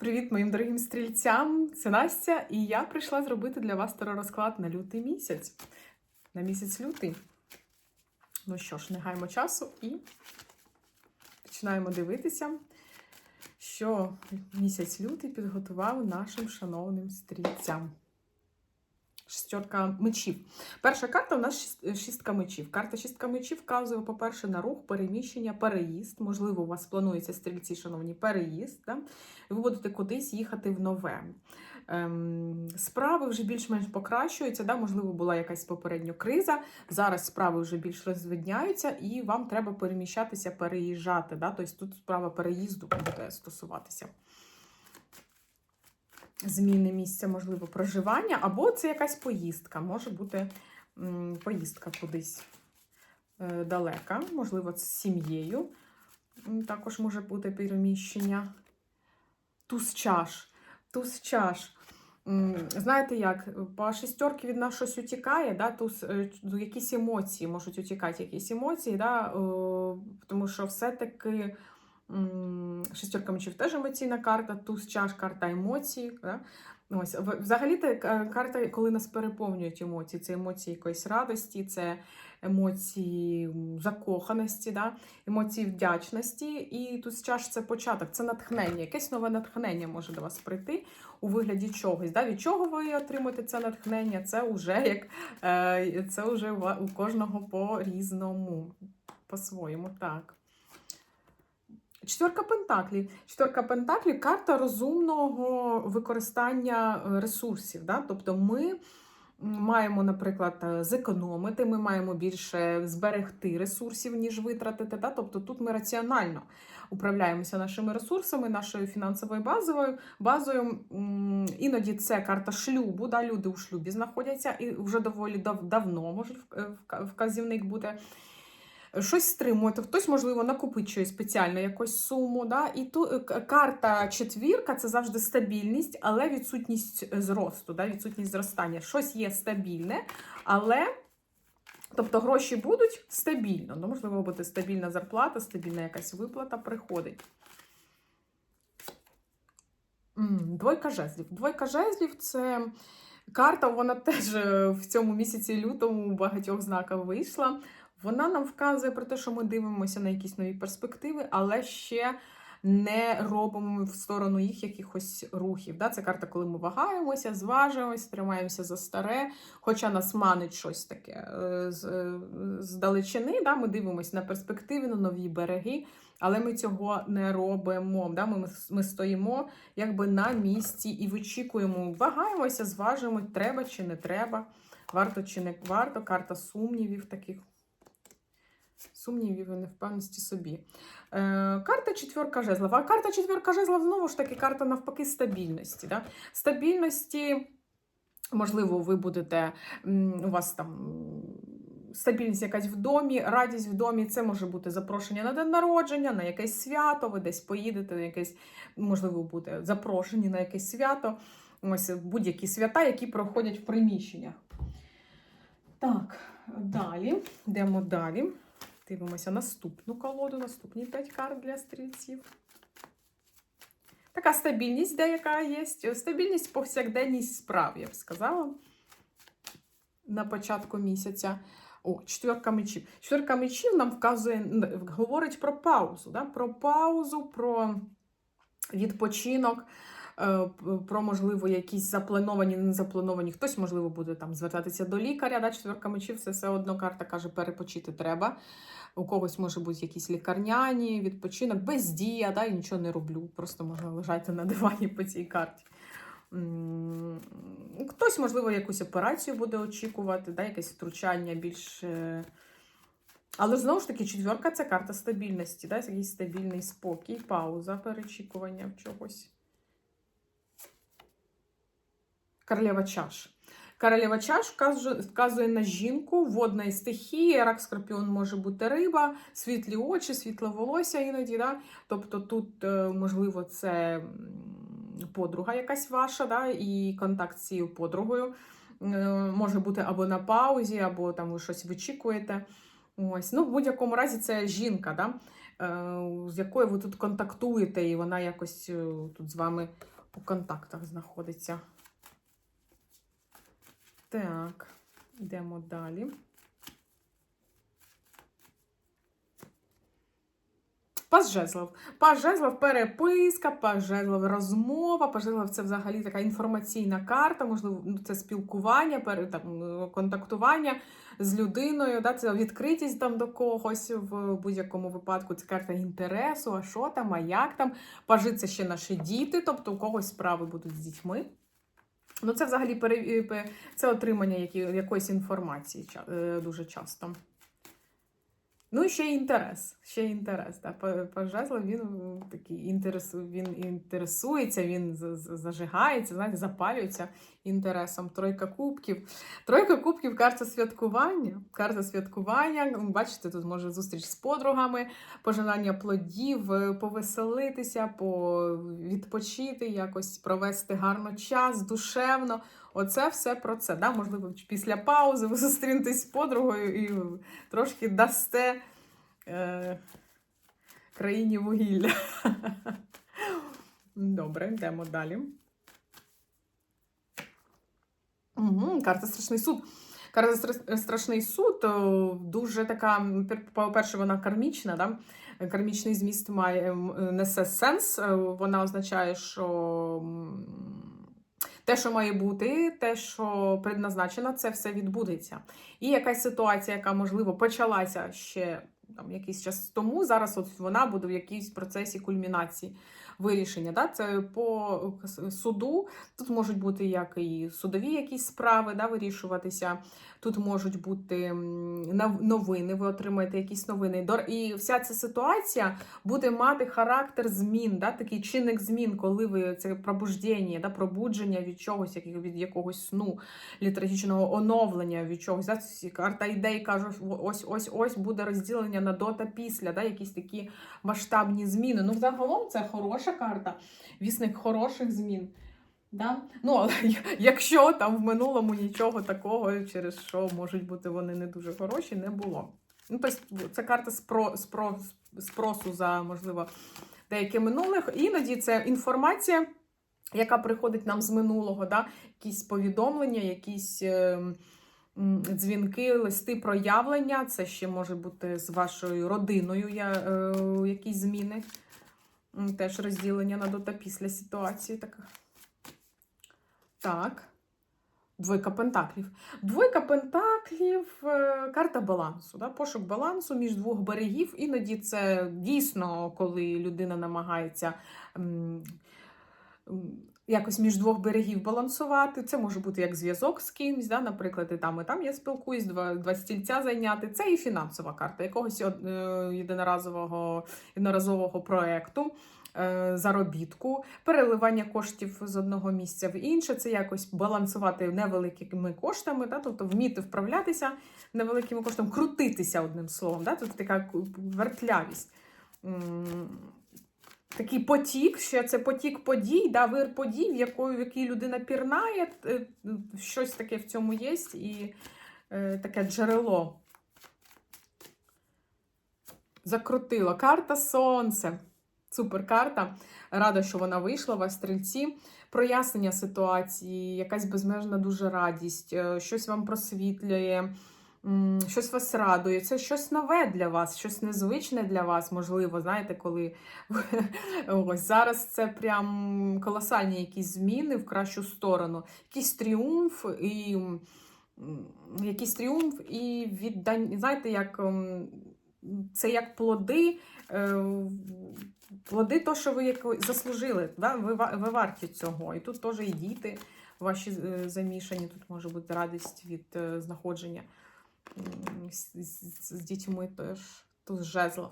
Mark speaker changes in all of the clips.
Speaker 1: Привіт моїм дорогим стрільцям! Це Настя, і я прийшла зробити для вас розклад на лютий місяць. На місяць лютий. Ну що ж, не гаймо часу і починаємо дивитися, що місяць лютий підготував нашим шановним стрільцям. Шістерка мечів. Перша карта у нас шістка мечів. Карта шістка мечів вказує, по-перше, на рух, переміщення, переїзд. Можливо, у вас планується стрільці, шановні, переїзд. Да? Ви будете кудись їхати в нове. Ем, справи вже більш-менш покращуються. Да? Можливо, була якась попередня криза. Зараз справи вже більш розвидняються, і вам треба переміщатися, переїжджати. Да? Тобто тут справа переїзду буде стосуватися зміни місця, можливо, проживання, або це якась поїздка. Може бути поїздка кудись е, далека, можливо, з сім'єю. Також може бути переміщення. Туз чаш. Туз чаш. Знаєте як, по шістерки від нас щось утікає, да, туз, е, ну, якісь емоції можуть утікати, якісь емоції, да, тому що все-таки м, шістерка мечів теж емоційна карта, туз чаш, карта емоцій. Да? Ось, взагалі-то е, карта, коли нас переповнюють емоції, це емоції якоїсь радості, це емоції закоханості, да? емоції вдячності. І тут чаш це початок, це натхнення. Якесь нове натхнення може до вас прийти у вигляді чогось. Да? Від чого ви отримуєте це натхнення? Це вже як е, це вже у кожного по-різному, по-своєму. Так. Четверка пентаклів. Четверка пентаклів карта розумного використання е, ресурсів. Да? Тобто ми маємо, наприклад, е, зекономити, ми маємо більше зберегти ресурсів, ніж витратити. Да? Тобто тут ми раціонально управляємося нашими ресурсами, нашою фінансовою базовою базою. Іноді це карта шлюбу. Да? Люди у шлюбі знаходяться і вже доволі дав- давно може вказівник бути щось стримуєте, хтось, можливо, накопичує спеціально якусь суму. Да? І ту е, карта четвірка це завжди стабільність, але відсутність е, зросту, да? відсутність зростання. Щось є стабільне, але. Тобто гроші будуть стабільно. Ну, можливо, буде стабільна зарплата, стабільна якась виплата приходить. Двойка жезлів. Двойка жезлів це карта, вона теж е, в цьому місяці лютому у багатьох знаках вийшла. Вона нам вказує про те, що ми дивимося на якісь нові перспективи, але ще не робимо в сторону їх якихось рухів. Да? Це карта, коли ми вагаємося, зважуємося, тримаємося за старе, хоча нас манить щось таке е, е, з далечини. Да? Ми дивимося на перспективи, на нові береги, але ми цього не робимо. Да? Ми, ми стоїмо якби на місці і вичікуємо, вагаємося, зважуємо, треба чи не треба, варто чи не варто. Карта сумнівів таких. Сумнівів і невпевненості собі. Е, карта четверка жезлов. А карта четверка жезлов, знову ж таки, карта навпаки стабільності. Да? Стабільності, можливо, ви будете, у вас там стабільність якась в домі, радість в домі. Це може бути запрошення на день народження, на якесь свято, ви десь поїдете, на якесь, можливо, буде запрошені на якесь свято. Ось будь-які свята, які проходять в приміщеннях. Так, далі. Йдемо далі. Дивимося наступну колоду, наступні 5 карт для стрільців. Така стабільність деяка є. Стабільність повсякденність справ, я б сказала. На початку місяця. О, четверка мечів. Четверка мечів нам вказує, говорить про паузу. Да? Про паузу, про відпочинок, про, можливо, якісь заплановані, не заплановані. Хтось, можливо, буде там звертатися до лікаря. Да? Четверка мечів це все одно карта каже, перепочити треба. У когось може бути якісь лікарняні, відпочинок, бездія, да? і нічого не роблю. Просто можна лежати на дивані по цій карті. Хтось, можливо, якусь операцію буде очікувати, да? якесь втручання більш. е, Але знову ж таки, четверка це карта стабільності, да? якийсь стабільний спокій, пауза, перечікування в чогось. Королева чаш. Королева чаш вказує, на жінку водної стихії, рак скорпіон може бути риба, світлі очі, світле волосся іноді. Да? Тобто тут, е, можливо, це подруга якась ваша, да? і контакт з цією подругою е, може бути або на паузі, або там ви щось вичікуєте. Ось. Ну, в будь-якому разі це жінка. Да? з якою ви тут контактуєте, і вона якось е, тут з вами у контактах знаходиться. Так, йдемо далі. Пас жезлов. Пас жезлов переписка, пас жезлов розмова, пас жезлов це взагалі така інформаційна карта, можливо, ну, це спілкування, контактування з людиною, да, це відкритість там до когось в будь-якому випадку. Це карта інтересу, а що там, а як там. Пажи це ще наші діти, тобто у когось справи будуть з дітьми. Ну, це взагалі е, це отримання якоїсь інформації е, дуже часто. Ну, і ще інтерес. Ще інтерес. Да. Па- він такий інтерес, він інтересується, він зажигається, знаєте, запалюється інтересом. Тройка кубків. Тройка кубків карта святкування. Карта святкування. Бачите, тут може зустріч з подругами, пожинання плодів, е, повеселитися, відпочити, якось провести гарно час, душевно. Оце все про це. Да? Можливо, після паузи ви зустрінетесь з подругою і трошки дасте е, країні вугілля. Добре, йдемо далі. Угу, карта Страшний суд. Карта Страшний суд дуже така, по-перше, вона кармічна. Да? Кармічний зміст має, несе сенс. Е, Вона означає, що те, що має бути, те, що предназначено, це все відбудеться. І якась ситуація, яка, можливо, почалася ще там, якийсь час тому, зараз от вона буде в якійсь процесі кульмінації вирішення. Да? Це по суду. Тут можуть бути як і судові якісь справи да, вирішуватися. Тут можуть бути новини, ви отримаєте якісь новини. І вся ця ситуація буде мати характер змін, да, такий чинник змін, коли ви це пробуждення, да, пробудження від чогось, від якогось сну, літургічного оновлення від чогось. Да, карта ідей каже, ось ось ось буде розділення на до та після, да, якісь такі масштабні зміни. Ну, загалом це хороша карта, вісник хороших змін. Да? Ну, але якщо там в минулому нічого такого, через що можуть бути вони не дуже хороші, не було. Ну, тобто, це карта спро, спро, спросу за, можливо, деяке минулих. Іноді це інформація, яка приходить нам з минулого, да? якісь повідомлення, якісь е, дзвінки, листи проявлення. Це ще може бути з вашою родиною я, е, якісь зміни. Теж розділення на до та після ситуації така. Так. Двойка пентаклів. Двойка пентаклів, е, карта балансу. Да? Пошук балансу між двох берегів. Іноді це дійсно, коли людина намагається якось між двох берегів балансувати. Це може бути як зв'язок з кимось, да? наприклад, і там і там я спілкуюсь, два, два стільця зайняти. Це і фінансова карта якогось е, єдиноразового, єдиноразового проекту е, заробітку, переливання коштів з одного місця в інше, це якось балансувати невеликими коштами, да? тобто вміти вправлятися невеликими коштами, крутитися одним словом. Да? Тут така вертлявість. Такий потік, ще це потік подій, да, вир подій, в якої, в якій людина пірнає, е, щось таке в цьому є, і е, таке джерело. Закрутило. Карта Сонце. Супер карта. Рада, що вона вийшла у вас стрільці. Прояснення ситуації, якась безмежна дуже радість, е, щось вам просвітлює, щось вас радує. Це щось нове для вас, щось незвичне для вас, можливо, знаєте, коли ось зараз це прям колосальні якісь зміни в кращу сторону, якийсь тріумф і якийсь тріумф і віддання. Знаєте, як це як плоди. е, Плоди, то, що ви заслужили, да? ви, ви варті цього. І тут теж і діти ваші е, замішані, тут може бути радість від е, знаходження з, з, з дітьми теж. Тут жезлов.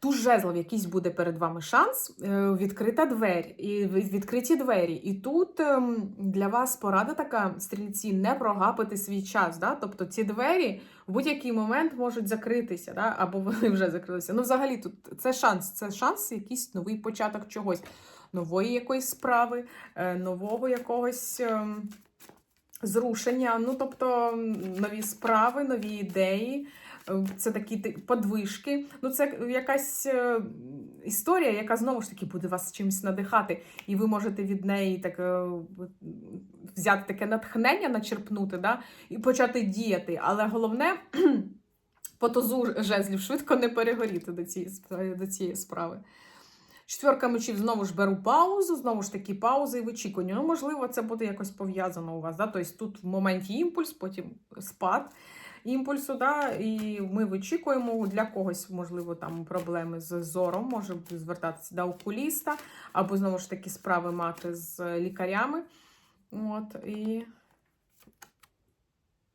Speaker 1: Тут жезлов якийсь буде перед вами шанс, е, відкрита двері, і відкриті двері. І тут ем, для вас порада така, стрільці, не прогапити свій час. Да? Тобто ці двері в будь-який момент можуть закритися, да? або вони вже закрилися. Ну, взагалі, тут це шанс, це шанс, якийсь новий початок чогось, нової якоїсь справи, е, нового якогось. ем, Зрушення, ну тобто нові справи, нові ідеї, Це такі подвижки. Ну, це якась е, історія, яка знову ж таки буде вас чимось надихати, і ви можете від неї так е, взяти таке натхнення, начерпнути, да? і почати діяти. Але головне. По тозу жезлів швидко не перегоріти до цієї, до цієї справи. Четверка мечів знову ж беру паузу, знову ж таки пауза і вичікування. Ну, можливо, це буде якось пов'язано у вас. Да? Тобто тут в моменті імпульс, потім спад імпульсу, да? і ми вичікуємо для когось, можливо, там проблеми з зором, може звертатися до окуліста, або знову ж таки справи мати з лікарями. От, і...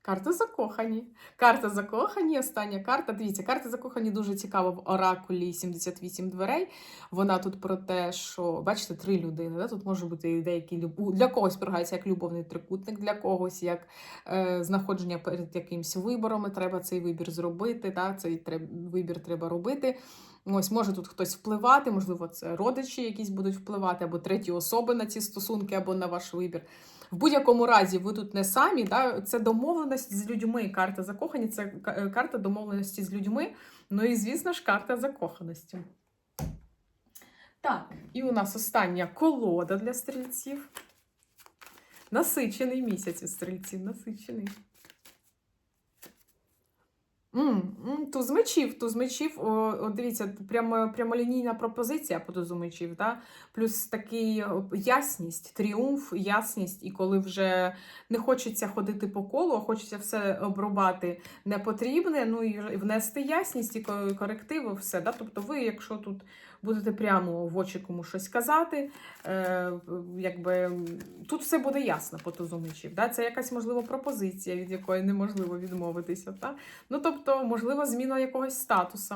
Speaker 1: Карта закохані. Карта закохані, остання карта. Дивіться, карта закохані дуже цікава в оракулі 78 дверей. Вона тут про те, що бачите, три людини. Да? Тут може бути деякі для когось прогається як любовний трикутник, для когось як е, знаходження перед якимось вибором. Треба цей вибір зробити. Да? Цей треб, вибір треба робити. Ось може тут хтось впливати, можливо, це родичі якісь будуть впливати, або треті особи на ці стосунки, або на ваш вибір. В будь-якому разі ви тут не самі, да? це домовленість з людьми. Карта закохані, це е, карта домовленості з людьми. Ну і, звісно ж, карта закоханості. Так, і у нас остання колода для стрільців. Насичений місяць у стрільців, насичений. Туз мечів, мечів, о, о, дивіться, прямо, прямолінійна пропозиція по тузу да? плюс такий ясність, тріумф, ясність, і коли вже не хочеться ходити по колу, а хочеться все обрубати непотрібне, ну і внести ясність і ко- корективи, все. Да? Тобто ви, якщо тут будете прямо в очі комусь щось казати, е, якби, тут все буде ясно по тузу мечів. Да? Це якась, можливо, пропозиція, від якої неможливо відмовитися. Да? Ну, тобто, можливо, зміна якогось статусу.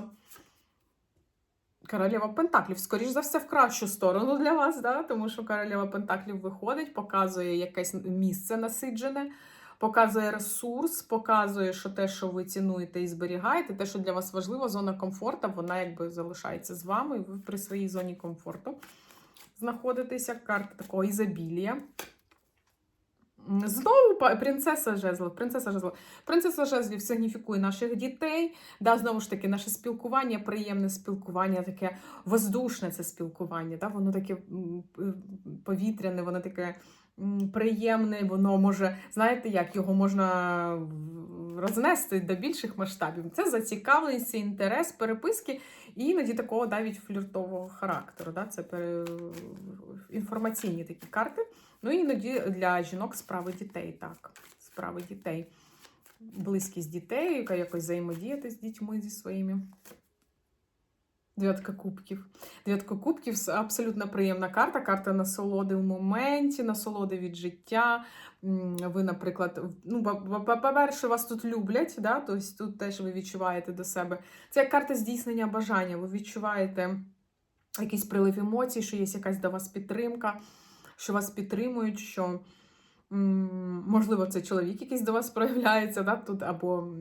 Speaker 1: Королева Пентаклів, скоріш за все, в кращу сторону для вас, да? тому що королева Пентаклів виходить, показує якесь місце насиджене, показує ресурс, показує, що те, що ви цінуєте і зберігаєте, те, що для вас важливо, зона комфорту, вона якби залишається з вами, ви при своїй зоні комфорту знаходитеся. Карта такого ізобілія. Знову принцеса жезлів. Принцеса жезлів. Принцеса жезлів сигніфікує наших дітей. Да, знову ж таки, наше спілкування, приємне спілкування, таке воздушне це спілкування. Да? Воно таке повітряне, воно таке приємне, воно може, знаєте, як його можна рознести до більших масштабів. Це зацікавленість, інтерес, переписки і іноді такого навіть фліртового характеру. Да? Це інформаційні такі карти. Ну іноді для жінок справи дітей, так. Справи дітей. Близькість дітей, яка якось взаємодіяти з дітьми зі своїми. Дев'ятка кубків. Дев'ятка кубків абсолютно приємна карта. Карта насолоди в моменті, насолоди від життя. Ви, наприклад, ну, по- по- по- по-перше, вас тут люблять, да? тобто тут теж ви відчуваєте до себе. Це як карта здійснення бажання. Ви відчуваєте якийсь прилив емоцій, що є якась до вас підтримка, що вас підтримують, що. Можливо, це чоловік якийсь до вас проявляється, да, тут, або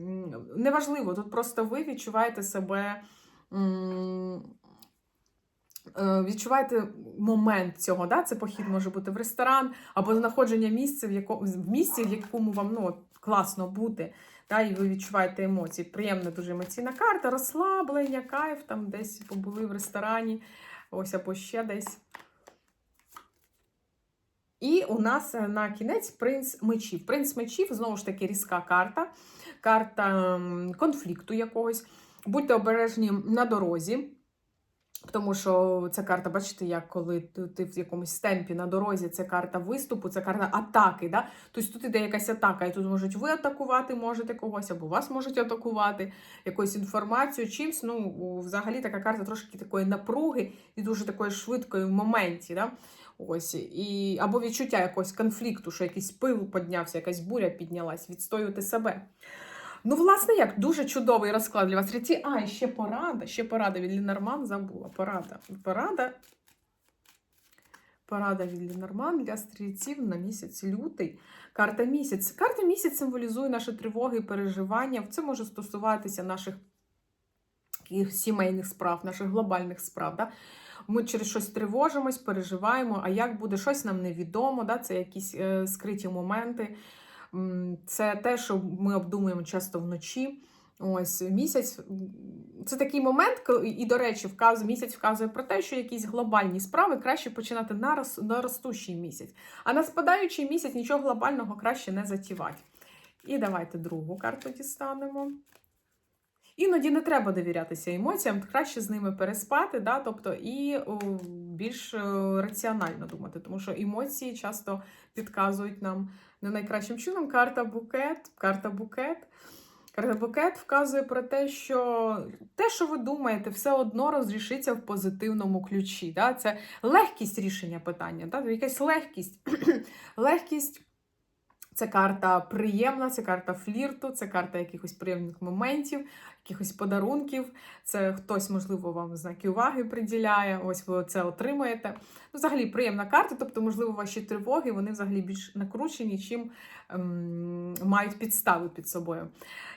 Speaker 1: неважливо, тут просто ви відчуваєте себе, е, відчуваєте момент цього. Да? Це похід може бути в ресторан, або знаходження місця в, яко, в місці, в якому вам ну, класно бути. Да, і ви відчуваєте емоції. Приємна дуже емоційна карта, розслаблення, кайф, там десь побули в ресторані, ось або ще десь. І у нас е, на кінець принц мечів. Принц мечів знову ж таки різка карта, карта конфлікту якогось. Будьте обережні на дорозі. Тому що ця карта, бачите, як коли ти в якомусь темпі на дорозі, це карта виступу, це карта атаки. Да? Тобто тут іде якась атака, і тут можуть ви атакувати, можете когось, або вас можуть атакувати якоюсь інформацією, чимсь. Ну, взагалі така карта трошки такої напруги і дуже такої швидкої в моменті. Да? Ось, і, або відчуття якогось конфлікту, що якийсь пил піднявся, якась буря піднялась, відстоювати себе. Ну, власне, як дуже чудовий розклад для вас. Стрільці. А, і ще порада, ще порада від Лінорман забула. Порада. Порада. Порада від Лінорман для стрільців на місяць лютий. Карта місяць. Карта місяць символізує наші тривоги і переживання. Це може стосуватися наших сімейних справ, наших глобальних справ. Да? Ми через щось тривожимось, переживаємо, а як буде щось нам невідомо, да? це якісь е, скриті моменти. Це те, що ми обдумуємо часто вночі. Ось місяць це такий момент, і, до речі, вказує, місяць вказує про те, що якісь глобальні справи краще починати на, рос, на ростущий місяць. А на спадаючий місяць нічого глобального краще не затівати. І давайте другу карту дістанемо. Іноді не треба довірятися емоціям, краще з ними переспати, да? тобто і о, більш е, раціонально думати, тому що емоції часто підказують нам не найкращим чином. Карта букет, карта букет. Карта букет вказує про те, що те, що ви думаєте, все одно розрішиться в позитивному ключі. Да? Це легкість рішення питання, да? якась легкість. легкість це карта приємна, це карта флірту, це карта якихось приємних моментів, якихось подарунків. Це хтось, можливо, вам знаки уваги приділяє. Ось ви це отримаєте. Ну, взагалі приємна карта, тобто, можливо, ваші тривоги вони взагалі більш накручені, чим ем, мають підстави під собою.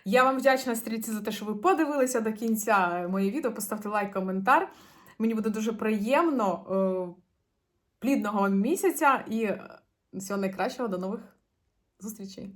Speaker 1: Я вам вдячна стрільці за те, що ви подивилися до кінця моє відео. Поставте лайк, коментар. Мені буде дуже приємно. Е, плідного місяця і е, всього найкращого до нових зустрічей.